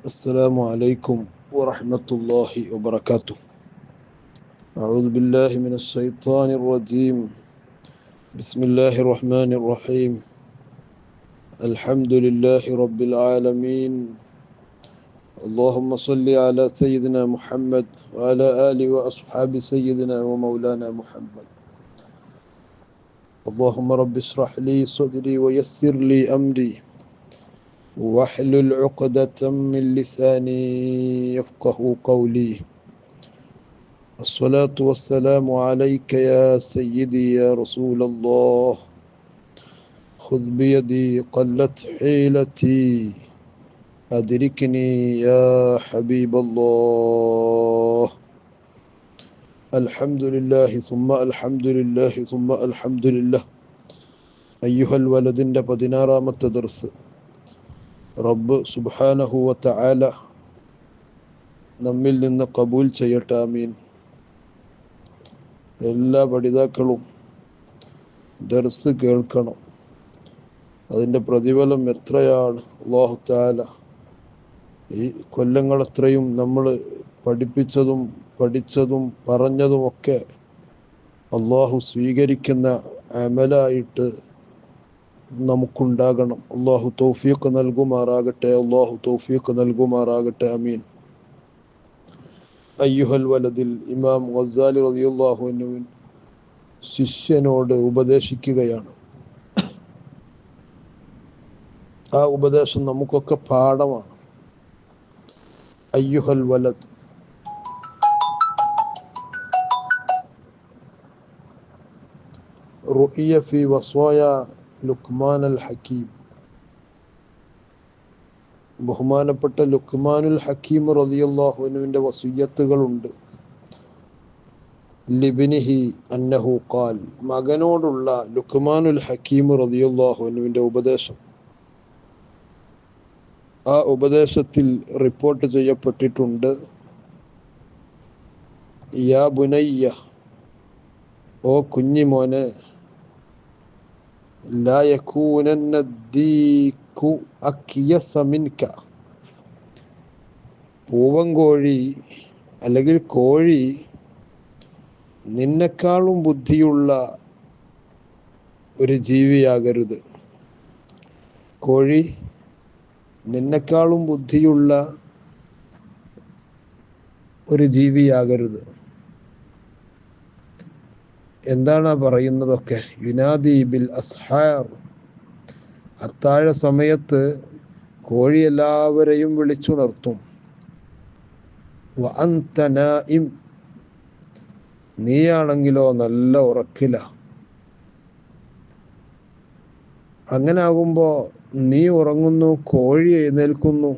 السلام عليكم ورحمة الله وبركاته. أعوذ بالله من الشيطان الرجيم. بسم الله الرحمن الرحيم. الحمد لله رب العالمين. اللهم صل على سيدنا محمد وعلى آله وأصحاب سيدنا ومولانا محمد. اللهم رب اشرح لي صدري ويسر لي أمري. واحلل عقدة من لساني يفقه قولي الصلاة والسلام عليك يا سيدي يا رسول الله خذ بيدي قلت حيلتي أدركني يا حبيب الله الحمد لله ثم الحمد لله ثم الحمد لله أيها الولد പതിനാറാമത്തെ ദർസ് റബ്ബ് സുബാനഹുവത്ത ആല നമ്മിൽ നിന്ന് കബൂൽ ചെയ്യട്ടെ ആമീൻ. എല്ലാ പഠിതാക്കളും ദർസ് കേൾക്കണം. അതിന്റെ പ്രതിഫലം എത്രയാണ്? അള്ളാഹു താല ഈ കൊല്ലങ്ങളത്രയും നമ്മൾ പഠിപ്പിച്ചതും പഠിച്ചതും പറഞ്ഞതുമൊക്കെ അള്ളാഹു സ്വീകരിക്കുന്ന അമലായിട്ട് നമുക്കുണ്ടാകണം. അള്ളാഹു തൗഫീഖ് നൽകുമാറാകട്ടെ. അള്ളാഹു തൗഫീഖ് നൽകുമാറാകട്ടെ. അമീൻ അയ്യുഹൽ വലതിൽ ഇമാം ഗസാലി റളിയല്ലാഹു അൻഹുവിൻ ശിഷ്യനോട് ഉപദേശിക്കുകയാണ്. ആ ഉപദേശം നമുക്കൊക്കെ പാഠമാണ്. അയ്യുഹൽ വലത് റുഇയ ഫി വസ്വായ ലുക്മാൻ അൽ ഹക്കീം. ബഹുമാനപ്പെട്ട ലുക്മാനുൽ ഹക്കീം റളിയല്ലാഹുവിന്റെ വസൂയത്തുകളുണ്ട്. ലിബിനിഹി അന്നഹു ഖാൽ മകനോടുള്ള ലുക്മാനുൽ ഹക്കീം റളിയല്ലാഹുവിന്റെ ഉപദേശം. ആ ഉപദേശത്തിൽ റിപ്പോർട്ട് ചെയ്യപ്പെട്ടിട്ടുണ്ട് യാ ബുനയ്യ ഓ കുഞ്ഞിമോനെ ലാ يكونن الديك أكيس منك. പൂവങ്കോഴി അല്ലെങ്കിൽ കോഴി നിന്നെക്കാളും ബുദ്ധിയുള്ള ഒരു ജീവിയാകരുത്. കോഴി നിന്നെക്കാളും ബുദ്ധിയുള്ള ഒരു ജീവിയാകരുത്. എന്താണ് പറയുന്നതൊക്കെ? യുനാദി ബിൽ അസ്ഹാർ. അത്താഴ സമയത്ത് കോഴി എല്ലാവരെയും വിളിച്ചുണർത്തും നീയാണെങ്കിലോ നല്ല ഉറക്കില. അങ്ങനെ ആകുമ്പോൾ നീ ഉറങ്ങുന്നു കോഴി എഴുന്നേൽക്കുന്നു.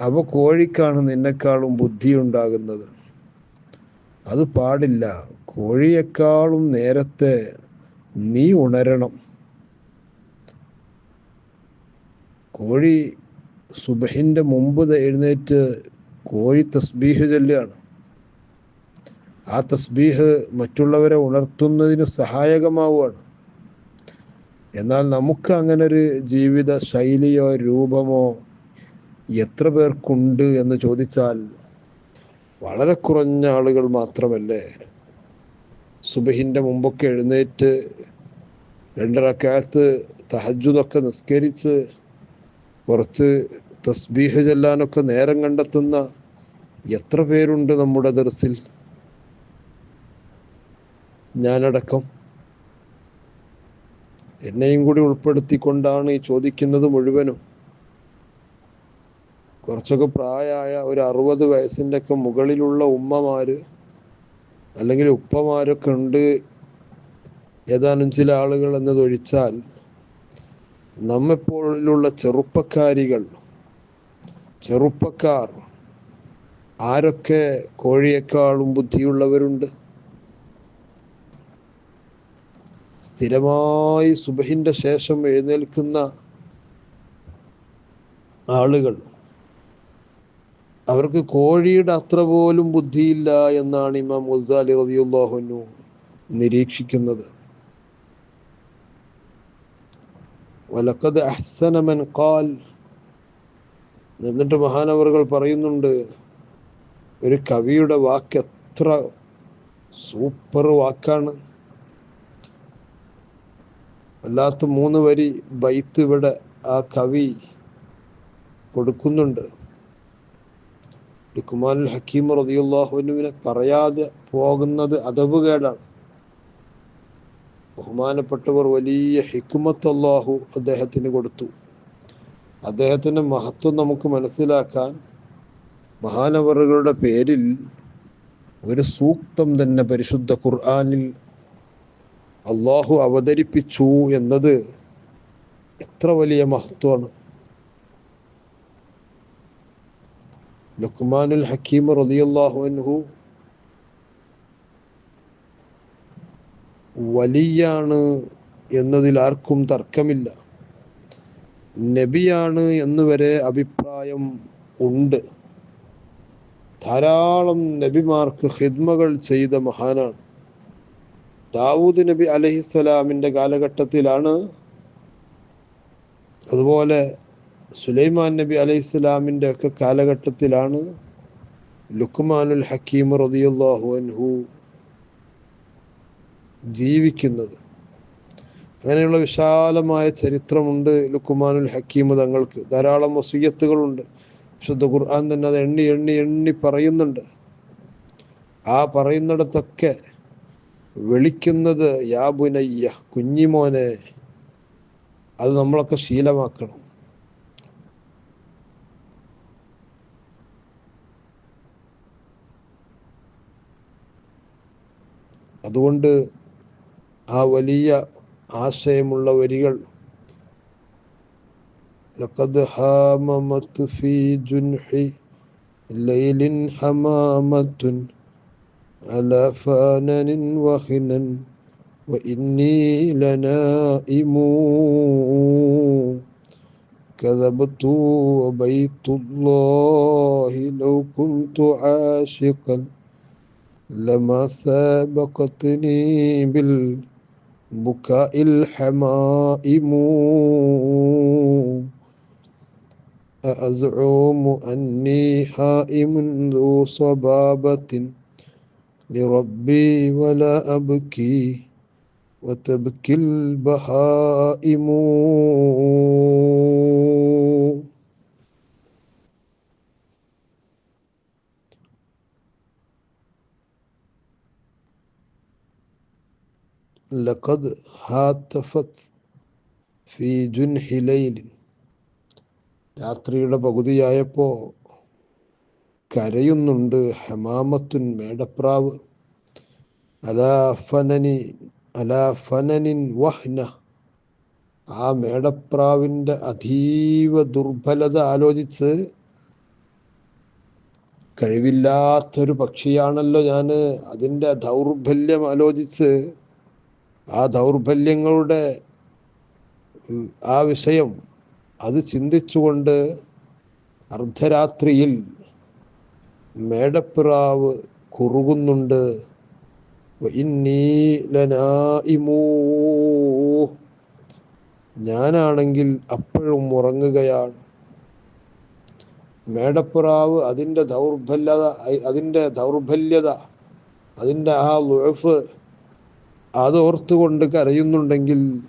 അവ കോഴിക്കാണ് നിന്നെക്കാളും ബുദ്ധി ഉണ്ടാകുന്നത് അത് പാടില്ല. കോഴിയേക്കാളും നേരത്തെ നീ ഉണരണം. കോഴി സുബഹിന്റെ മുമ്പ് എഴുന്നേറ്റ് കോഴി തസ്ബീഹ് ചൊല്ലുകയാണ്. ആ തസ്ബീഹ് മറ്റുള്ളവരെ ഉണർത്തുന്നതിന് സഹായകമാവുകയാണ്. എന്നാൽ നമുക്ക് അങ്ങനെ ഒരു ജീവിത ശൈലിയോ രൂപമോ എത്ര പേർക്കുണ്ട് എന്ന് ചോദിച്ചാൽ വളരെ കുറഞ്ഞ ആളുകൾ മാത്രമല്ലേ? സുബഹിന്റെ മുമ്പൊക്കെ എഴുന്നേറ്റ് രണ്ടരക്കാലത്ത് തഹജുദൊക്കെ നിസ്കരിച്ച് പുറത്ത് തസ്ബീഹ് ചെല്ലാനൊക്കെ നേരം കണ്ടെത്തുന്ന എത്ര പേരുണ്ട് നമ്മുടെ ദർസിൽ? ഞാനടക്കം എന്നെയും കൂടി ഉൾപ്പെടുത്തിക്കൊണ്ടാണ് ഈ ചോദിക്കുന്നത് മുഴുവനും. കുറച്ചൊക്കെ പ്രായമായ ഒരു അറുപത് വയസ്സിന്റെ ഒക്കെ മുകളിലുള്ള ഉമ്മമാര് അല്ലെങ്കിൽ ഉപ്പമാരൊക്കെ ഉണ്ട് ഏതാനും ചില ആളുകൾ എന്നതൊഴിച്ചാൽ നമ്മെപ്പോലുള്ള ചെറുപ്പക്കാരികൾ ചെറുപ്പക്കാർ ആരൊക്കെ കോഴിയേക്കാളും ബുദ്ധിയുള്ളവരുണ്ട്? സ്ഥിരമായി സുബഹിന്റെ ശേഷം എഴുന്നേൽക്കുന്ന ആളുകൾ അവർക്ക് കോഴിയുടെ അത്ര പോലും ബുദ്ധിയില്ല എന്നാണ് ഇമാം ഗസാലി റതിയുള്ളാഹുനു നിരീക്ഷിക്കുന്നത്. വലക്കത് അഹ്സന മൻ ഖാൽ. എന്നിട്ട് മഹാനവറുകൾ പറയുന്നുണ്ട് ഒരു കവിയുടെ വാക്ക് എത്ര സൂപ്പർ വാക്കാണ്. അല്ലാത്ത മൂന്ന് വരി ബൈത്ത് ഇവിടെ ആ കവി കൊടുക്കുന്നുണ്ട്. ലുക്കുമാനുൽ ഹക്കീം റതിയുള്ളാഹുവിനെ പറയാതെ പോകുന്നത് അതവുകേടാണ്. ബഹുമാനപ്പെട്ടവർ വലിയ ഹിക്മത്ത് അള്ളാഹു അദ്ദേഹത്തിന് കൊടുത്തു. അദ്ദേഹത്തിന്റെ മഹത്വം നമുക്ക് മനസ്സിലാക്കാൻ മഹാനവറുകളുടെ പേരിൽ ഒരു സൂക്തം തന്നെ പരിശുദ്ധ ഖുർആാനിൽ അള്ളാഹു അവതരിപ്പിച്ചു എന്നത് എത്ര വലിയ മഹത്വമാണ്. ലുക്മാനുൽ ഹക്കീം റളിയല്ലാഹു അൻഹു വലിയാണ് എന്നതിൽ ആർക്കും തർക്കമില്ല. നബിയാണ് എന്ന് വരെ അഭിപ്രായം ഉണ്ട്. ധാരാളം നബിമാർക്ക് ഹിദ്മകൾ ചെയ്ത മഹാനാണ്. ദാവൂദ് നബി അലഹിസ്സലാമിന്റെ കാലഘട്ടത്തിലാണ് അതുപോലെ സുലൈമാൻ നബി അലൈഹിസ്സലാമിന്റെ ഒക്കെ കാലഘട്ടത്തിലാണ് ലുക്മാനുൽ ഹക്കീം റതിയുള്ളാഹു അൻഹു ജീവിക്കുന്നത്. അങ്ങനെയുള്ള വിശാലമായ ചരിത്രമുണ്ട് ലുക്കുമാനുൽ ഹക്കീം തങ്ങൾക്ക്. ധാരാളം വസീയത്തുകളുണ്ട്. ശുദ്ധ ഖുർആൻ തന്നെ അത് എണ്ണി എണ്ണി എണ്ണി പറയുന്നുണ്ട്. ആ പറയുന്നിടത്തൊക്കെ വിളിക്കുന്നത് യാബുനയ്യ കുഞ്ഞിമോനെ അത് നമ്മളൊക്കെ ശീലമാക്കണം. അതുകൊണ്ട് ആ വലിയ ആശയമുള്ള വരികൾ لقد هاممت في جنح ليل حمامة على فانن وخنا وإني لنائم كذبت وبيت الله لو كنت عاشقا لما سابقتني بالبكاء الحمائم. أزعم أني حائم ذو صبابة لربي ولا أبكي وتبكي البهائم. لقد هاتفت في جنح ليل രാത്രിയുടെ പകുതിയായപ്പോ കരയുന്നുണ്ട് ഹമാമത്തുൻ മേടപ്രാവ് അലാ ഫനനി അലാ ഫനനിൻ വഹ്ന ആ മേടപ്രാവിൻ്റെ അതീവ ദുർബലത ആലോചിച്ച് കഴിവില്ലാത്തൊരു പക്ഷിയാണല്ലോ ഞാൻ അതിൻ്റെ ദൗർബല്യം ആലോചിച്ച് ആ ദൗർബല്യങ്ങളുടെ ആ വിഷയം അത് ചിന്തിച്ചുകൊണ്ട് അർദ്ധരാത്രിയിൽ മേടപ്പിറാവ് കുറുകുന്നുണ്ട്. ഞാനാണെങ്കിൽ അപ്പോഴും ഉറങ്ങുകയാണ്. മേടപ്പിറാവ് അതിന്റെ ദൗർബല്യത അതിന്റെ ദൗർബല്യത അതിന്റെ ആ ലുഴഫ് അതോർത്തുകൊണ്ട് കരയുന്നുണ്ടെങ്കിൽ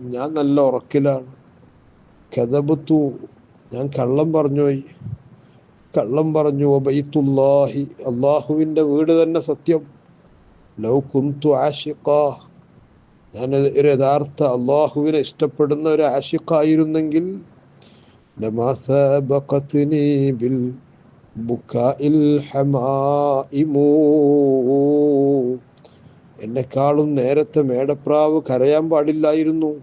ഞാൻ നല്ല ഉറക്കിലാണ്. കഥബത്തു ഞാൻ കള്ളം പറഞ്ഞുപോയി. കള്ളം പറഞ്ഞു ബൈത്തുല്ലാഹി അള്ളാഹുവിന്റെ വീട് തന്നെ സത്യം. ലൗ കുന്തു ആഷിഖാ. ഞാൻ ഒരു യഥാർത്ഥ അള്ളാഹുവിനെ ഇഷ്ടപ്പെടുന്ന ഒരു ആഷിഖായിരുന്നെങ്കിൽ ബിൽ ബുക്കാഇൽ ഹമായിമൂ എന്നെക്കാളും നേരത്തെ മേടപ്രാവ് കരയാൻ പാടില്ലായിരുന്നു.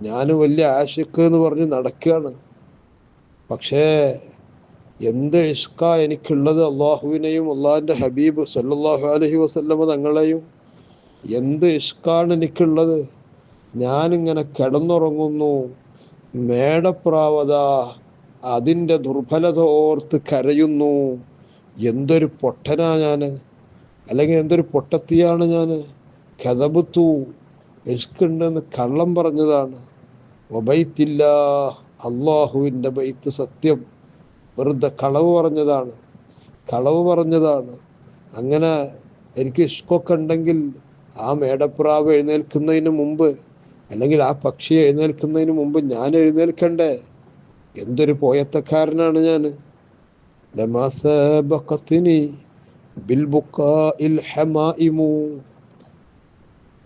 ഞാൻ വലിയ ആശക്ക് എന്ന് പറഞ്ഞ് നടക്കുകയാണ്. പക്ഷേ എന്ത് ഇഷ്ക എനിക്കുള്ളത് അള്ളാഹുവിനെയും അള്ളാഹിന്റെ ഹബീബ് സല്ലാഹു അലഹി വസല്ലമ തങ്ങളെയും. എന്ത് ഇഷ്കാണ് എനിക്കുള്ളത്? ഞാനിങ്ങനെ കിടന്നുറങ്ങുന്നു. മേടപ്രാവത അതിന്റെ ദുർബലത ഓർത്ത് കരയുന്നു. എന്തൊരു പൊട്ടനാ ഞാൻ അല്ലെങ്കിൽ എന്തൊരു പൊട്ടത്തിയാണ് ഞാൻ കഥപുത്തു ഇഷ്കുണ്ടെന്ന് കള്ളം പറഞ്ഞതാണ്. ഒബൈത്തില്ല അള്ളാഹുവിന്റെ ബൈത്ത് സത്യം വെറുതെ കളവ് പറഞ്ഞതാണ്. കളവ് പറഞ്ഞതാണ്. അങ്ങനെ എനിക്ക് ഇഷ്കൊക്കെ ഉണ്ടെങ്കിൽ ആ മേടപ്രാവ് എഴുന്നേൽക്കുന്നതിന് മുമ്പ് അല്ലെങ്കിൽ ആ പക്ഷി എഴുന്നേൽക്കുന്നതിന് മുമ്പ് ഞാൻ എഴുന്നേൽക്കണ്ടേ? എന്തൊരു പോയത്തക്കാരനാണ് ഞാൻ.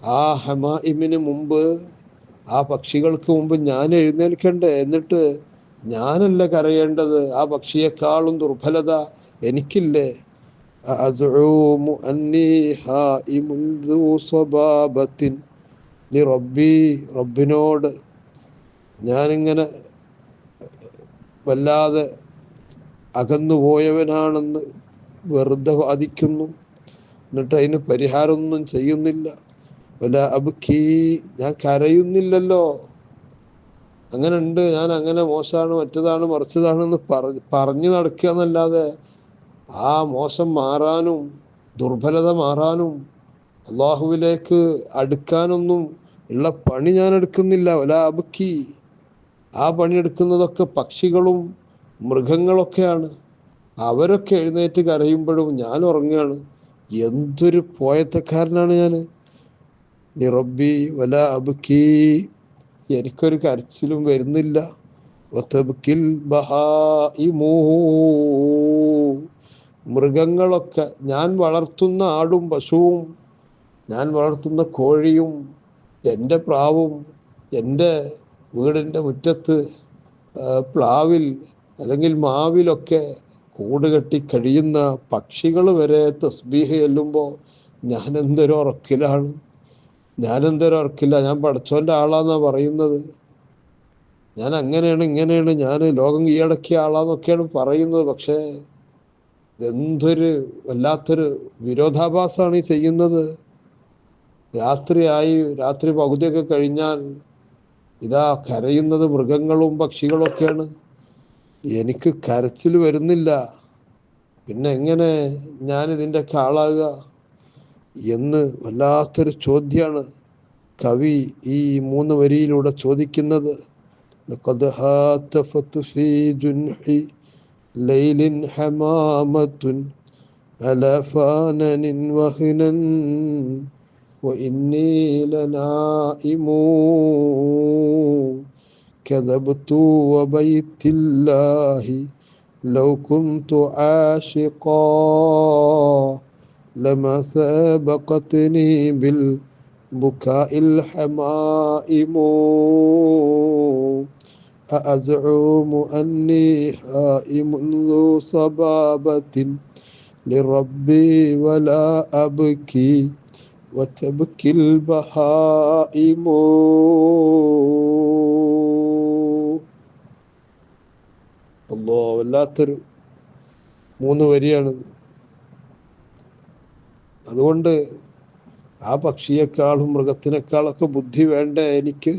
ആ ഹമായിമിന് മുമ്പ് ആ പക്ഷികൾക്ക് മുമ്പ് ഞാൻ എഴുന്നേൽക്കണ്ടേ? എന്നിട്ട് ഞാനല്ല കരയേണ്ടത്. ആ പക്ഷിയെക്കാളും ദുർബലത എനിക്കില്ലേ? റബ്ബി റബ്ബിനോട്. ഞാനിങ്ങനെ വല്ലാതെ അകന്നുപോയവനാണെന്ന് വെറുതെ വാദിക്കുന്നു. എന്നിട്ട് അതിന് പരിഹാരമൊന്നും ചെയ്യുന്നില്ല. വല്ല അബുക്കീ ഞാൻ കരയുന്നില്ലല്ലോ. അങ്ങനെ ഉണ്ട് ഞാൻ അങ്ങനെ മോശമാണ് മറ്റതാണ് മറിച്ചതാണെന്ന് പറഞ്ഞ് പറഞ്ഞു നടക്കുക എന്നല്ലാതെ ആ മോശം മാറാനും ദുർബലത മാറാനും അള്ളാഹുവിലേക്ക് അടുക്കാനൊന്നും ഉള്ള പണി ഞാൻ എടുക്കുന്നില്ല. വല അബുക്കി ആ പണിയെടുക്കുന്നതൊക്കെ പക്ഷികളും മൃഗങ്ങളൊക്കെയാണ്. അവരൊക്കെ എഴുന്നേറ്റ് കരയുമ്പോഴും ഞാൻ ഉറങ്ങുകയാണ്. എന്തൊരു പോയത്തക്കാരനാണ് ഞാൻ നിറബി വല അബുക്കി എനിക്കൊരു കരച്ചിലും വരുന്നില്ല. മൃഗങ്ങളൊക്കെ ഞാൻ വളർത്തുന്ന ആടും പശുവും ഞാൻ വളർത്തുന്ന കോഴിയും എന്റെ പ്രാവും എന്റെ വീടിന്റെ മുറ്റത്ത് പ്ലാവിൽ അല്ലെങ്കിൽ മാവിലൊക്കെ കൂട് കെട്ടി കഴിയുന്ന പക്ഷികൾ വരെ തസ്ബീഹ് ചെല്ലുമ്പോൾ ഞാനെന്തൊരു ഉറക്കിലാണ്. ഞാനെന്തൊരു ഉറക്കില്ല. ഞാൻ പഠിച്ചോന്റെ ആളാന്നാ പറയുന്നത്. ഞാൻ അങ്ങനെയാണ് ഇങ്ങനെയാണ്. ഞാൻ ലോകം കീഴടക്കിയ ആളാന്നൊക്കെയാണ് പറയുന്നത്. പക്ഷേ എന്തൊരു വല്ലാത്തൊരു വിരോധാഭാസമാണ് ഈ ചെയ്യുന്നത്. രാത്രിയായി രാത്രി പകുതിയൊക്കെ കഴിഞ്ഞാൽ ഇതാ കരയുന്നത് മൃഗങ്ങളും പക്ഷികളും ഒക്കെയാണ് എനിക്ക് കരച്ചിൽ വരുന്നില്ല. പിന്നെ എങ്ങനെ ഞാൻ ഇതിന്റെയൊക്കെ ആളാകുക? എന്ന് വല്ലാത്തൊരു ചോദ്യമാണ് കവി ഈ മൂന്ന് വരിയിലൂടെ ചോദിക്കുന്നത്. ഹമാമത്തുൻ അലഫാനനിൻ വഹ്നൻ وإني لنائم. كذبت وبيت الله لو كنت عاشقا. لما سبقتني بالبكاء الحمائم. أأزعم أني هائم ذو صبابة لربي ولا أبكي. وتبكي البهائم അല്ലോ വല്ലാത്തൊരു മൂന്ന് വരിയാണിത് അതുകൊണ്ട് ആ പക്ഷിയേക്കാളും മൃഗത്തിനേക്കാളൊക്കെ ബുദ്ധി വേണ്ട എനിക്ക്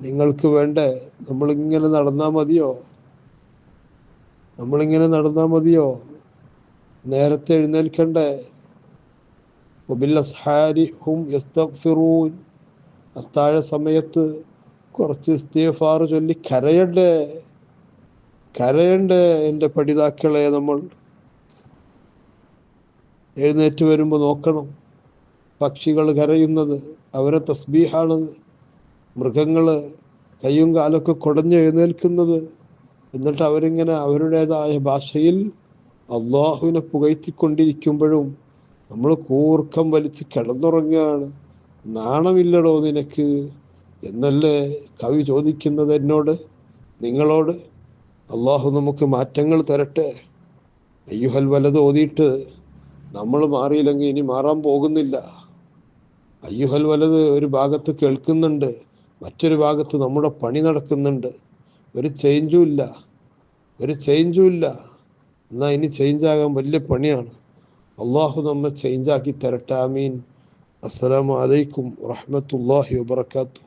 നിങ്ങൾക്ക് വേണ്ടേ നമ്മളിങ്ങനെ നടന്നാൽ മതിയോ നമ്മളിങ്ങനെ നടന്നാൽ മതിയോ നേരത്തെ എഴുന്നേൽക്കണ്ടേ ഹും അത്താഴ സമയത്ത് കുറച്ച് ഇസ്തീഫാർ ചൊല്ലി കരയണ്ടേ? കരയണ്ടേ എന്റെ പഠിതാക്കളെ നമ്മൾ? എഴുന്നേറ്റ് വരുമ്പോൾ നോക്കണം. പക്ഷികൾ കരയുന്നത് അവരെ തസ്ബീഹാണ്. മൃഗങ്ങൾ കയ്യും കാലൊക്കെ കുടഞ്ഞ് എഴുന്നേൽക്കുന്നത്. എന്നിട്ട് അവരിങ്ങനെ അവരുടേതായ ഭാഷയിൽ അള്ളാഹുവിനെ പുകഴ്ത്തിക്കൊണ്ടിരിക്കുമ്പോഴും നമ്മൾ കൂർക്കം വലിച്ച് കിടന്നുറങ്ങുകയാണ്. നാണമില്ലടോ നിനക്ക്? എന്നല്ലേ കവി ചോദിക്കുന്നത് എന്നോട്? നിങ്ങളോട്? അള്ളാഹു നമുക്ക് മാറ്റങ്ങൾ തരട്ടെ. അയ്യുഹൽ വലത് ഓതിയിട്ട് നമ്മൾ മാറിയില്ലെങ്കിൽ ഇനി മാറാൻ പോകുന്നില്ല. അയ്യുഹൽ വലത് ഒരു ഭാഗത്ത് കേൾക്കുന്നുണ്ട് മറ്റൊരു ഭാഗത്ത് നമ്മുടെ പണി നടക്കുന്നുണ്ട്. ഒരു ചേഞ്ചും ഇല്ല. ഒരു ചേഞ്ചും ഇല്ല. എന്നാൽ ഇനി ചേഞ്ച് ആകാൻ വലിയ പണിയാണ്. അള്ളാഹു നമ്മെ ചേഞ്ചാക്കി തരട്ടെ ആമീൻ അസ്സലാമു അലൈക്കും വറഹ്മത്തുള്ളാഹി വബറകാതുഹു